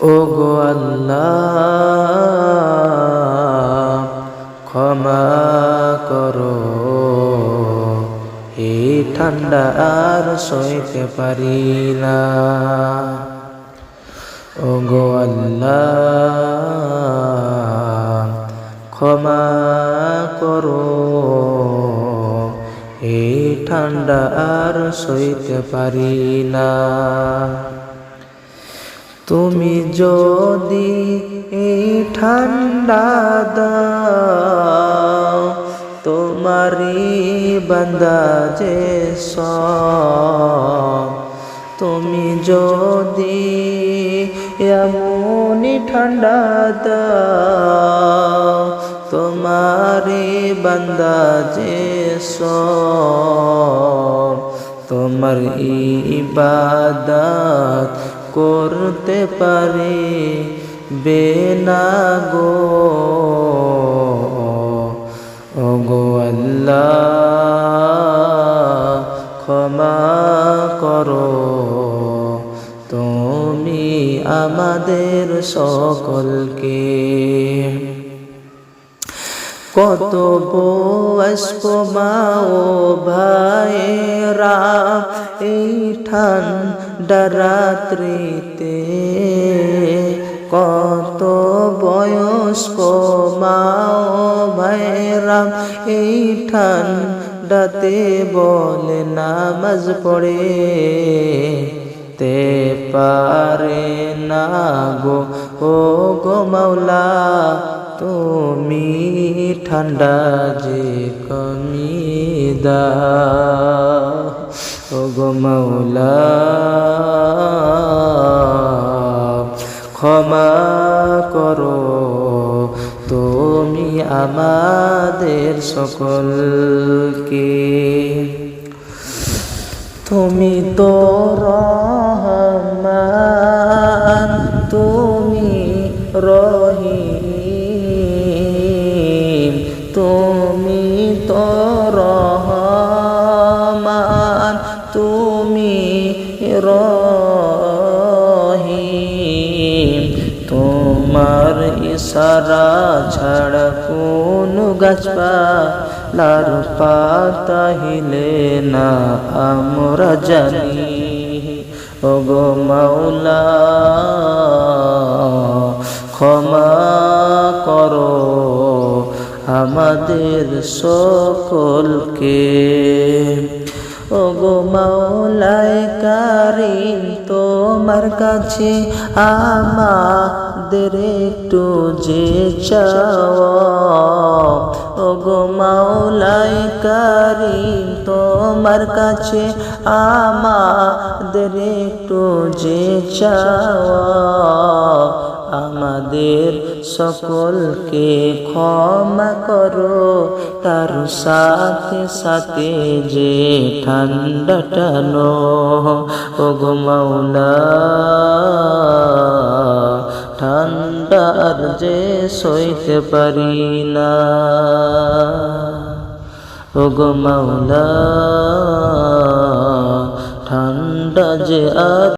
ও গো আল্লাহ, ক্ষমা করো। এই ঠান্ডা আর সইতে পারি না। ও গো আল্লাহ, ক্ষমা করো। এই ঠান্ডা আর সইতে পারি না। তুমি যদি এই ঠান্ডা দাও তোমারি বান্দা যে তুমি যদি এমনই ঠান্ডা দাও তোমারি বান্দা যে তোমার ইবাদত করতে পারে বেনা গো। ও গো আল্লাহ, ক্ষমা করো। তুমি আমাদের সকলকে কত বয়স্ক মা ও ভাইরা এই ঠান্ডা রাত্রিতে কত বয়স্ক মা ও ভাইরা এই ঠান্ডাতে বলে নামাজ পড়ে। তে পারে না গো, ও গো মাওলা, তুমি ঠান্ডা যে কমি দা ও গো মাওলা, ক্ষমা করো। তুমি আমাদের সকলকে। তুমি তো রহমান, তুমি রহিম। তুমি তুমি রহিম তোমার ইশারা ছাড়া কোন গাছপালার পাতা হিলে না, আমরা জানি। ও গো মাওলা, ক্ষমা করো আমাদের সকলকে। ও গো মাওলায় কারিম, তোমার কাছে আমাদের একটু যে চাওয়া। ও গো মাওলায় কারিম, তোমার কাছে আমাদের একটু যে আমাদের সকলকে ক্ষমা করো, তার সাথে সাথে যে ঠান্ডাটা নো ও গো মাওলা যে সইতে পারি না। ও গো মাওলা, ঠান্ডা যে আর